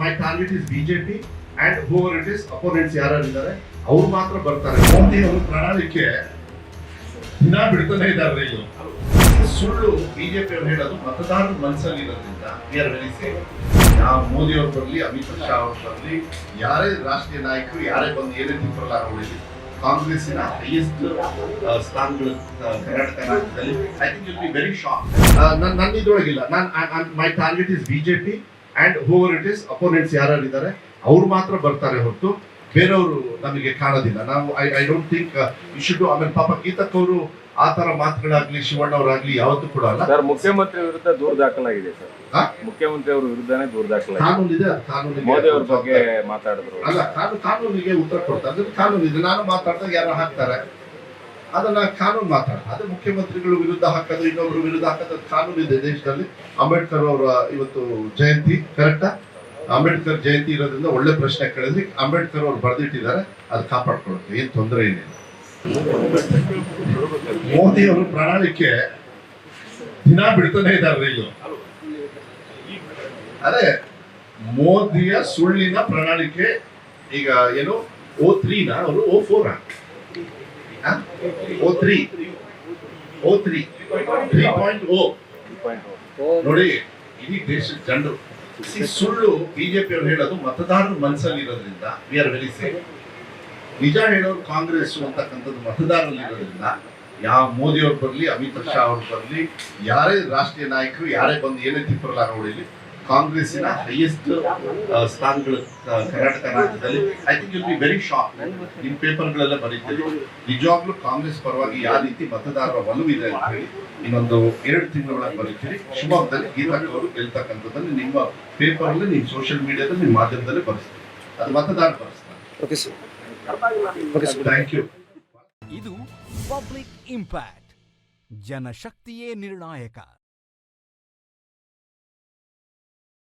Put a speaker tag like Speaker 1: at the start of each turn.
Speaker 1: My target is BJP and whoever it is opponents ಯಾರು ಇದ್ದಾರೆ, ಅವ್ರು ಮಾತ್ರ ಬರ್ತಾರೆ. ಮೋದಿ ಅವ್ರ ಪ್ರಣಾಳಿಕೆ ದಿನ ಬಿಡ್ತಾನೆ ಇದ್ದಾರೆ ಇದು ಸುಳ್ಳು ಬಿಜೆಪಿ ಅವ್ರು ಹೇಳೋದು ಮತದಾರರ ಮನಸ್ಸಲ್ಲಿ ಇರೋದ್ರಿಂದ ವಿ ಆರ್ ವೆರಿ ಸೇಫ್ ಯಾವ ಮೋದಿ ಅವ್ರು ಬರಲಿ, ಅಮಿತ್ ಶಾ ಅವ್ರು ಬರಲಿ, ಯಾರೇ ರಾಷ್ಟ್ರೀಯ ನಾಯಕರು, ಯಾರೇ ಬಂದು ಏನೇ ತಿಂಪರಲ್ಲ ಉಳಿಲಿ ಕಾಂಗ್ರೆಸ್ಸಿನ ಹೈಯೆಸ್ಟ್ ಸ್ಥಾನಗಳು ಕರ್ನಾಟಕ ರಾಜ್ಯದಲ್ಲಿ I think will be very shock ನನ್ನ ಇದ್ರೊಳಗಿಲ್ಲ. ನಾನು my target is BJP and whoever it is opponents ಯಾರು ಇದ್ದಾರೆ ಅವ್ರು ಮಾತ್ರ ಬರ್ತಾರೆ ಹೊರತು ಬೇರೆಯವರು ನಮಗೆ ಕಾಣೋದಿಲ್ಲ. ನಾವು I I don't think I should ಆಮೇಲೆ ಪಾಪ ಗೀತಕ್ ಅವರು ಆ ತರ ಮಾತುಗಳಾಗ್ಲಿ ಶಿವಣ್ಣ ಅವರಾಗ್ಲಿ ಯಾವತ್ತೂ ಕೂಡ ಅಲ್ಲ.
Speaker 2: ಸರ್ ಮುಖ್ಯಮಂತ್ರಿ ವಿರುದ್ಧ ದೂರು ದಾಖಲಾಗಿದೆ ಸರ್? ಮುಖ್ಯಮಂತ್ರಿ ಅವರ ವಿರುದ್ಧನೇ ದೂರು ದಾಖಲಾಗಿದೆ
Speaker 1: ಕಾನೂನು ಇದೆ ಕಾನೂನಿಗೆ
Speaker 2: ಮೋದಿ ಅವ್ರ ಬಗ್ಗೆ ಮಾತಾಡಿದ್ರು.
Speaker 1: ಅಲ್ಲ ಕಾನೂನು ಕಾನೂನಿಗೆ ಉತ್ತರ ಕೊಡ್ತಾರೆ. ಕಾನೂನು ಇದೆ ನಾನು ಮಾತಾಡಿದಾಗ ಯಾರೋ ಹಾಕ್ತಾರೆ. ಅದನ್ನ ಕಾನೂನು ಮಾತಾಡ ಅದು ಮುಖ್ಯಮಂತ್ರಿಗಳು ವಿರುದ್ಧ ಹಾಕೋದು, ಇನ್ನೊಬ್ರು ವಿರುದ್ಧ ಹಾಕೋದು ಕಾನೂನು ಇದೆ ದೇಶದಲ್ಲಿ. ಅಂಬೇಡ್ಕರ್ ಅವರ ಇವತ್ತು ಜಯಂತಿ ಕರೆಕ್ಟಾ ಅಂಬೇಡ್ಕರ್ ಜಯಂತಿ ಇರೋದ್ರಿಂದ ಒಳ್ಳೆ ಪ್ರಶ್ನೆ ಕೇಳಿದ್ರಿ. ಅಂಬೇಡ್ಕರ್ ಅವ್ರು ಬರೆದಿಟ್ಟಿದ್ದಾರೆ, ಅದು ಕಾಪಾಡ್ಕೊಳುತ್ತೆ ಏನ್ ತೊಂದರೆ ಏನಿಲ್ಲ ಮೋದಿ ಅವರು ಪ್ರಣಾಳಿಕೆ ದಿನ ಬಿಡ್ತಾನೆ ಇದ್ದಾರೆ ಇದು ಅದೇ, ಮೋದಿಯ ಸುಳ್ಳಿನ ಪ್ರಣಾಳಿಕೆ, ಈಗ ಏನು, ಓ ತ್ರೀನ, ಅವರು ಓ four? Three oh three three point oh ನೋಡಿ, ಇಡೀ ದೇಶದ ಜನರು. ಸುಳ್ಳು ಬಿಜೆಪಿ ಅವರು ಹೇಳೋದು ಮತದಾರರ ಮನಸ್ಸಲ್ಲಿ ಇರೋದ್ರಿಂದ ವಿ ಆರ್ ವೆರಿ ಸೇಫ್ ನಿಜ ಹೇಳೋರು ಕಾಂಗ್ರೆಸ್ ಅಂತಕ್ಕಂಥದ್ದು ಮತದಾರರಲ್ಲಿ ಇರೋದ್ರಿಂದ ಯಾವ ಮೋದಿ ಅವ್ರು ಬರಲಿ, ಅಮಿತ್ ಶಾ ಅವ್ರು ಬರಲಿ, ಯಾರೇ ರಾಷ್ಟ್ರೀಯ ನಾಯಕರು, ಯಾರೇ ಬಂದು ಏನೇ ತಿಪ್ಪರಲ್ಲ ಹೊಡಿಲಿ ಕಾಂಗ್ರೆಸ್ಸಿನ ಹೈಯೆಸ್ಟ್ ಸ್ಥಾನಗಳು ಕರ್ನಾಟಕ ರಾಜ್ಯದಲ್ಲಿ I think you be very shock ನಿಮ್ಮ ಪೇಪರ್ಗಳೆಲ್ಲ ಬರೀತೀವಿ ನಿಜವಾಗ್ಲೂ ಕಾಂಗ್ರೆಸ್ ಪರವಾಗಿ ಯಾವ ರೀತಿ ಮತದಾರರ ಒಲವಿದೆ ಅಂತ ಹೇಳಿ ಇನ್ನೊಂದು ಎರಡು ತಿಂಗಳೊಳಗೆ ಬರೀತೀರಿ. ಶಿವಮೊಗ್ಗದಲ್ಲಿ ಗೀತಾ ಅವರು ಗೆಲ್ತಕ್ಕಂಥದ್ದನ್ನು ನಿಮ್ಮ ಪೇಪರಲ್ಲಿ ನಿಮ್ಮ ಸೋಷಿಯಲ್ ಮೀಡಿಯಾದಲ್ಲಿ ನಿಮ್ಮ ಮಾಧ್ಯಮದಲ್ಲಿ ಬರೆಸ್ತೀವಿ ಅದು ಮತದಾರ ಬರೆಸ್ತಾರೆ.
Speaker 3: ಓಕೆ ಸರ್
Speaker 1: ಥ್ಯಾಂಕ್ ಯು
Speaker 4: ಇದು ಪಬ್ಲಿಕ್ ಇಂಪ್ಯಾಕ್ಟ್. ಜನಶಕ್ತಿಯೇ ನಿರ್ಣಾಯಕ.